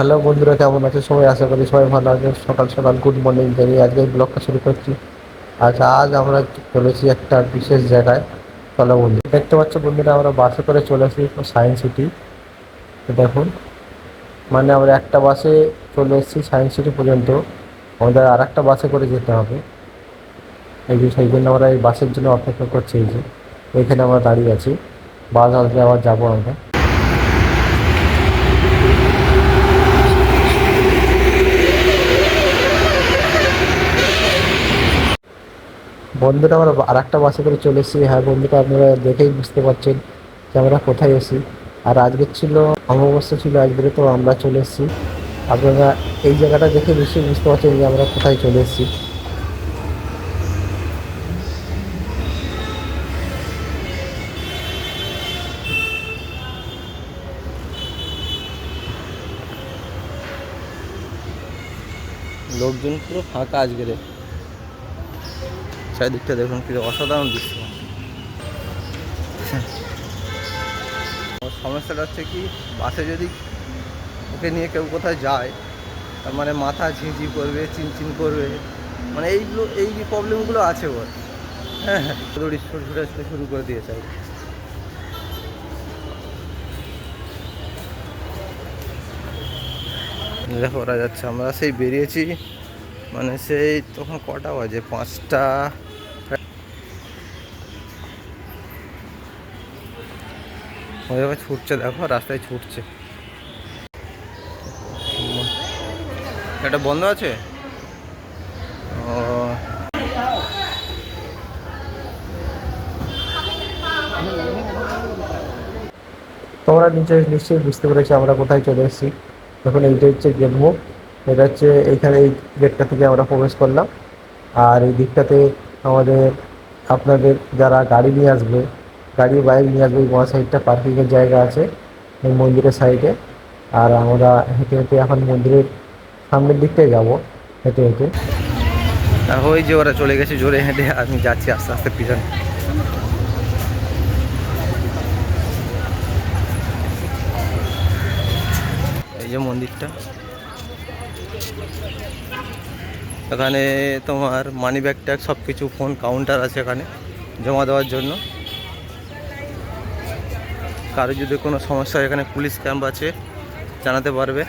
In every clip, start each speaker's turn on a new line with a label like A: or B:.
A: Hello বন্ধুরা, কেমন আছে? সবাই আশা করি সবাই ভালো আছে। সকাল সকাল গুড মর্নিং জানিয়ে আজকে ব্লগটা শুরু করছি। আচ্ছা আজ আমরা চলেছি একটা বিশেষ জায়গায়। চলো বন্ধু, দেখতে পাচ্ছ বন্ধুরা, আমরা বাসে করে চলে আসি সায়েন্স সিটি দেখুন মানে আমরা একটা বাসে চলে এসেছি সায়েন্স সিটি পর্যন্ত। আমাদের আর একটা বাসে করে যেতে হবে। এই যে, সেই জন্য আমরা এই বাসের জন্য অপেক্ষা করছি। এই যে, এখানে আমরা দাঁড়িয়ে আছি। বাস আসলে আবার যাব আমরা। বন্ধুরা, আমরা আর একটা বাসে করে চলে এসেছি। হ্যাঁ বন্ধুরা, আপনারা দেখেই বুঝতে পারছেন যে আমরা কোথায় এসেছি আর আজকের ছিল, অমাবস্যা ছিল, আজকে তো আমরা চলে এসেছি। আপনারা এই জায়গাটা দেখে নিশ্চয়ই বুঝতে পারছেন যে আমরা কোথায় চলে এসেছি।
B: লোকজন পুরো ফাঁকা আজকে রে। চারিদিকটা দেখুন কি অসাধারণ দৃশ্য। সমস্যাটা হচ্ছে কি, বাসে যদি ওকে নিয়ে কেউ কোথায় যায়, তার মানে মাথা ঝিঁঝি করবে, চিনচিন করবে মানে এইগুলো, এই যে প্রবলেমগুলো আছে ওর। হ্যাঁ হ্যাঁ। দড়ি ছুটে ছুটে শুরু করে আর কি। দেখো, ওরা যাচ্ছে। আমরা সেই বেরিয়েছি মানে সেই তখন কটা বাজে? পাঁচটা ওই ছুটছে, দেখো, রাস্তায় ছুটছে। এটা বন্ধ আছে?
A: তোমরা নিচে নিশ্চয়ই বুঝতে পেরেছি আমরা কোথায় চলে এসেছি। দেখুন, এইটা হচ্ছে গেট এটা হচ্ছে এইখানে এই গেটটা থেকে আমরা প্রবেশ করলাম। আর এই দিকটাতে আমাদের আপনাদের যারা গাড়ি নিয়ে আসবে গাড়ি, বাইক নিয়ে আসবে বাঁ সাইডটা পার্কিংয়ের জায়গা আছে, এই মন্দিরের সাইডে। আর আমরা হেঁটে হেঁটে এখন মন্দিরের সামনের দিকটাই যাব, হেঁটে হেঁটে।
B: ওই যে ওরা চলে গেছে, জোরে হেঁটে, আমি যাচ্ছি আস্তে আস্তে পিছনে। এই যে মন্দিরটা। এখানে তোমার মানি ব্যাগ ট্যাগ সব কিছু ফোন কাউন্টার আছে এখানে, জমা দেওয়ার জন্য। কারও যদি কোনো সমস্যা হয়, এখানে পুলিশ ক্যাম্প আছে, জানাতে পারবে।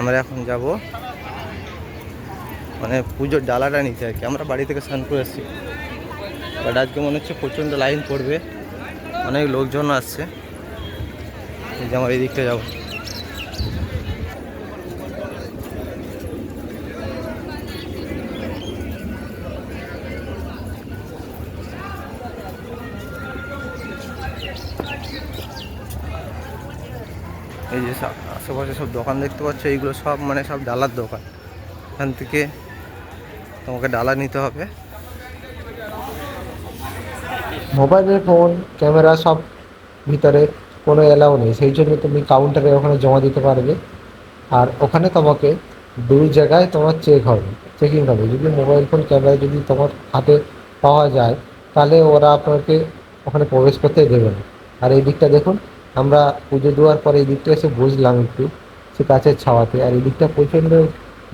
B: আমরা এখন যাব। মানে পুজোর ডালাটা নিতে আর কি। আমরা বাড়ি থেকে স্নান করে এসেছি বাট আজকে মনে হচ্ছে প্রচণ্ড লাইন পড়বে। অনেক লোকজন আসছে। যে আমার এই দিকটা যাব। এই যে সব আশেপাশে সব দোকান দেখতে পাচ্ছ, এইগুলো সব মানে সব ডালার দোকান। এখান থেকে তোমাকে ডালা নিতে হবে।
A: মোবাইলের ফোন, ক্যামেরা সব ভিতরে কোনো এলাও নেই। সেই জন্য তুমি কাউন্টারে ওখানে জমা দিতে পারবে। আর ওখানে তোমাকে দুই জায়গায় তোমার চেক হবে। চেকিং হবে। যদি মোবাইল ফোন, ক্যামেরা যদি তোমার হাতে পাওয়া যায়, তাহলে ওরা আপনাকে ওখানে প্রবেশ করতে দেবে না। আর এই দিকটা দেখুন আমরা পুজো দেওয়ার পরে এই দিকটা এসে বুঝলাম একটু, সে গাছের ছাওয়াতে। আর এই দিকটা প্রচণ্ড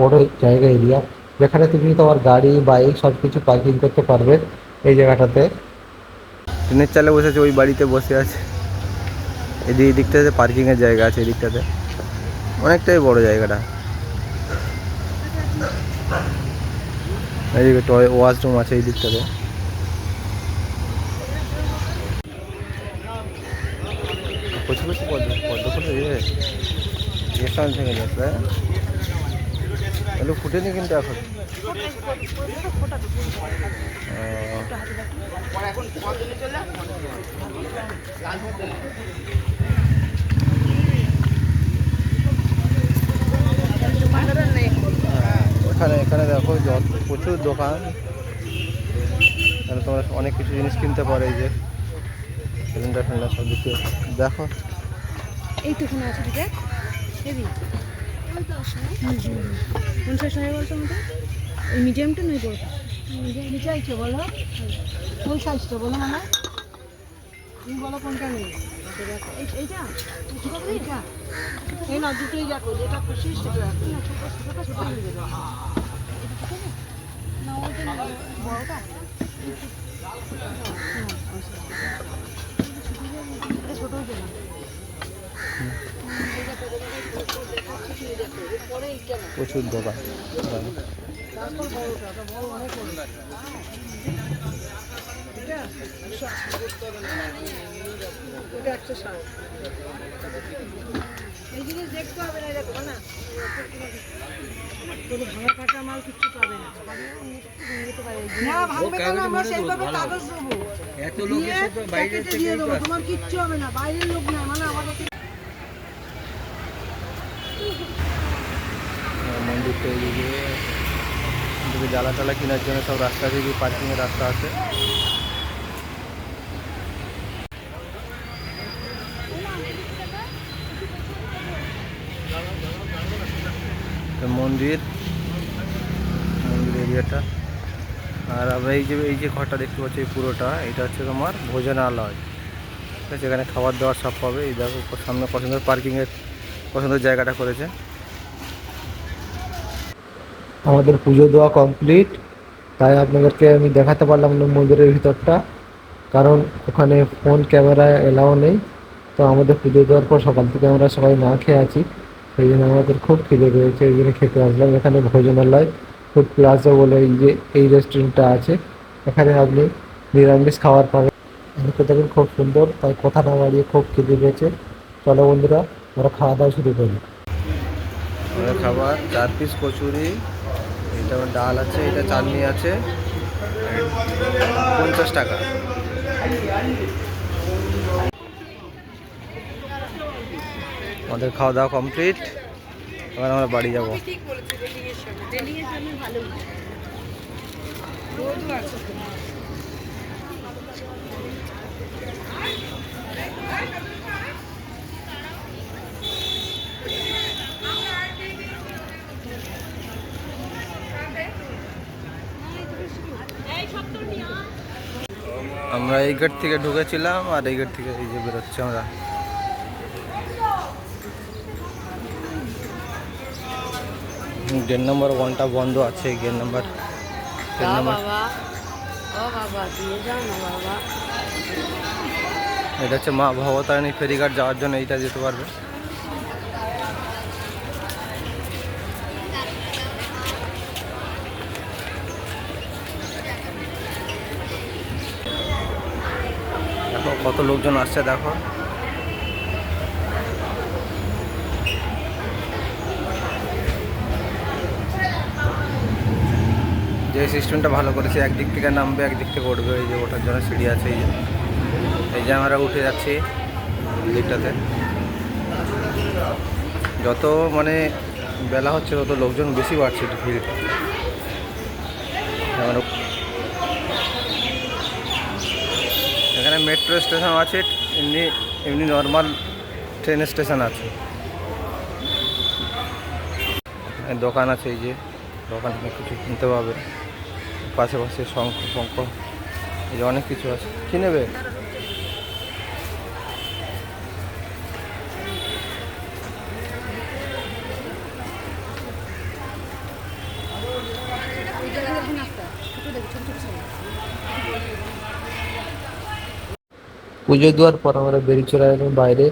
A: বড় জায়গা এরিয়া, যেখানে তুমি তোমার গাড়ি, বাইক সব কিছু পার্কিং করতে পারবে এই জায়গাটাতে।
B: ট্রেনের চালে বসেছে, ওই বাড়িতে বসে আছে। এদিক দিকটাতে পার্কিংয়ের জায়গা আছে এই দিকটাতে অনেকটাই বড় জায়গাটা। এইদিকে টয় ওয়াশরুম আছে, এই দিকটাতে। রেস্টুরেন্ট থেকে এগুলো ফুটেনি কিন্তু এখন? এখানে এখানে দেখো যত প্রচুর দোকান। এখানে তোমরা অনেক কিছু জিনিস কিনতে পারো এই যে। সিলিন্ডার ফিলিন্ডার সব দিকে দেখো।
C: এইটুকুন আছে দেখ হেভি। পঞ্চাশ টাকা বলতো আমাদের ওই মিডিয়ামটা নয় বড়টা
D: চাইছো বলো? কোন সাইজটা বলো মানে? তুমি বলো কোনটা নেই
C: এই- এইটা?
D: এইটা? এই না দুটোই দেখো যেটা খুশি সেটা
C: না, ছোট ছোট হয়ে না ওইটা বড়টা এটা ছোট হয়ে যাবে
B: প্রচুর দোকান
D: এটা একশো ষাট এই জিনিস দেখতে হবে না দেখো না কোনো ভাঙা কাটা মাল কিচ্ছু পাবে না না ভাঙবে কেন আমরা সেইভাবে কাগজ দেবো
B: এত
D: দিয়ে প্যাকেটে দিয়ে দেবো। তোমার কিচ্ছু হবে না। বাইরের লোক না মানে আমাদেরকে
B: মন্দিরটা এইদিকে এদিকে জ্বালা টালা কেনার জন্য সব রাস্তা দিকে পার্কিংয়ের রাস্তা আছে। মন্দির মন্দির এরিয়াটা। আর আমরা এই যে এই যে ঘরটা দেখতে পাচ্ছি, এই পুরোটা, এটা হচ্ছে তোমার ভোজনালয়। ঠিক আছে, এখানে খাবার দাবার সব পাবে। এই দেখো, সামনে পছন্দের পার্কিংয়ের পছন্দের জায়গাটা করেছে।
A: আমাদের পুজো দেওয়া কমপ্লিট তাই আপনাদেরকে আমি দেখাতে পারলাম না মন্দিরের ভিতরটা। কারণ ওখানে ফোন ক্যামেরা এলাও নেই। তো আমাদের পুজো দেওয়ার পর সকাল থেকে আমরা সবাই না খেয়ে আছি। সেই জন্য আমাদের খুব খিদে পেয়েছে, এই জন্য খেতে আসলাম। এখানে ভোজনালয় ফুড প্লাজা বলে এই যে, এই রেস্টুরেন্টটা আছে। এখানে আপনি নিরামিষ খাবার পাবেন। দেখুন খুব সুন্দর। তাই কথা না বাড়িয়ে খুব খিদে পেয়েছে। চলো বন্ধুরা, আমরা খাওয়া দাওয়া শুরু করি।
B: খাবার, চার পিস কচুরি আমার ডাল আছে, এটা চাটনি আছে, পঞ্চাশ টাকা। আমাদের খাওয়া দাওয়া কমপ্লিট। এবার আমরা বাড়ি যাব। আমরা এই গেট থেকে ঢুকেছিলাম আর এই গেট থেকে এই যে বেরোচ্ছি আমরা। গেট নাম্বার ওয়ানটা বন্ধ আছে গেট নাম্বার গেট এটা হচ্ছে মা ভবতারিণী ফেরিঘাট যাওয়ার জন্য এইটা যেতে পারবে। কত লোকজন আসছে দেখো। যে সিস্টেমটা ভালো করেছে, একদিক থেকে নামবে, একদিক থেকে উঠবে, এই যে ওঠার জন্য সিঁড়ি আছে, এই যে। এই যে আমরা উঠে যাচ্ছি দিকটাতে। যত মানে বেলা হচ্ছে, তত লোকজন বেশি বাড়ছে ভিড়। যেমন এখানে মেট্রো স্টেশন আছে, এমনি এমনি নর্মাল ট্রেন স্টেশন আছে। দোকান আছে এই যে, দোকান থেকে কিছু কিনতে পাবে। পাশে পাশে শঙ্খ শঙ্খ, এই যে অনেক কিছু আছে। কি নেবে
C: ওই জায়গায় দেখুন একটা ছোট দেখো ছোট ছোট সাইজ
A: পুজো দেওয়ার পর আমরা বেরিয়ে চলে এলাম বাইরে।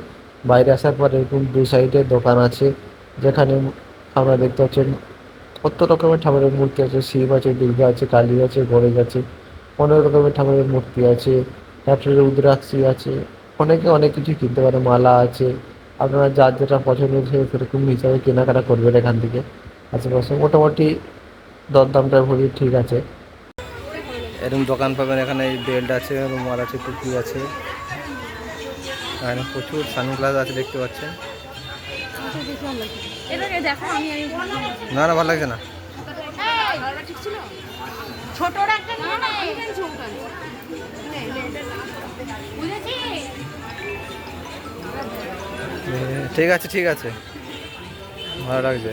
A: বাইরে আসার পর এরকম দু সাইডে দোকান আছে, যেখানে আমরা দেখতে পাচ্ছেন কত রকমের ঠাকুরের মূর্তি আছে। শিব আছে, দুর্গা আছে, কালী আছে, গণেশ আছে, অনেক রকমের ঠাকুরের মূর্তি আছে। তারপরে রুদ্রাক্ষী আছে। অনেকে অনেক কিছু কিনতে পারে, মালা আছে। আপনারা যার যেটা পছন্দ হচ্ছে সেরকম হিসাবে কেনাকাটা করবেন এখান থেকে। আশেপাশে মোটামুটি দরদামটা খুবই ঠিক আছে।
B: এরকম দোকান পাবেন এখানে বেল্ট আছে, রুমাল আছে, টুপি আছে। এখানে প্রচুর সানগ্লাস আছে দেখতে পাচ্ছেন। না না ভালো লাগছে না।
C: ঠিক ছিল ছোটর একটা নিয়ে না এই যে ছোটটা বুঝেছিস
B: এ, ঠিক আছে ঠিক আছে। ভালো লাগছে।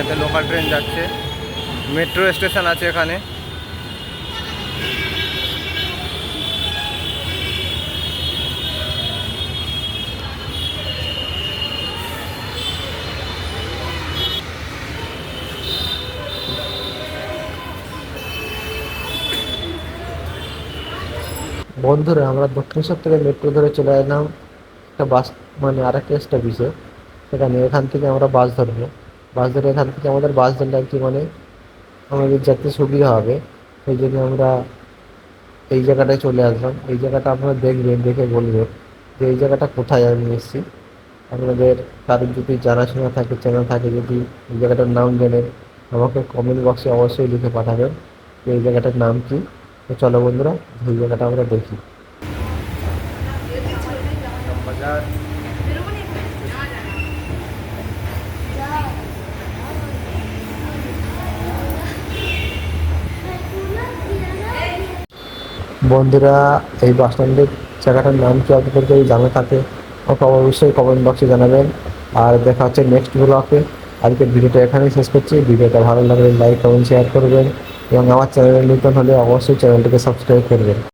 B: এখানে লোকাল ট্রেন যাচ্ছে। মেট্রো স্টেশন আছে এখানে।
A: বন্ধুরা, আমরা দক্ষিণেশ্বর থেকে মেট্রো ধরে চলে এলাম। একটা বাস মানে আরেকটা স্টপেজে। সেখানে এখান থেকে আমরা বাস ধরবো। বাস ধরে এখান থেকে আমাদের বাস আর কি মানে আমাদের যাতে সুবিধা হবে। সেই জন্য আমরা এই জায়গাটায় চলে আসলাম। এই জায়গাটা আপনারা দেখবেন, দেখে বলবেন যে এই জায়গাটা কোথায় আমি এসেছি। আপনাদের কারোর যদি জানাশোনা থাকে, চেনা থাকে, যদি এই জায়গাটার নাম জানেন আমাকে কমেন্ট বক্সে অবশ্যই লিখে পাঠাবেন যে এই জায়গাটার নাম কি। তো চলো বন্ধুরা, এই জায়গাটা আমরা দেখি। বন্ধুরা, এই বাস স্ট্যান্ডের জায়গাটার নাম কি আপনাদের যদি জানা থাকে অবশ্যই কমেন্ট বক্সে জানাবেন। আর দেখা হচ্ছে নেক্সট ব্লগে আজকে ভিডিওটা এখানেই শেষ করছি। ভিডিওটা ভালো লাগলে লাইক কমেন্ট শেয়ার করবেন। এবং আমার চ্যানেলে নতুন হলে অবশ্যই চ্যানেলটিকে সাবস্ক্রাইব করবেন।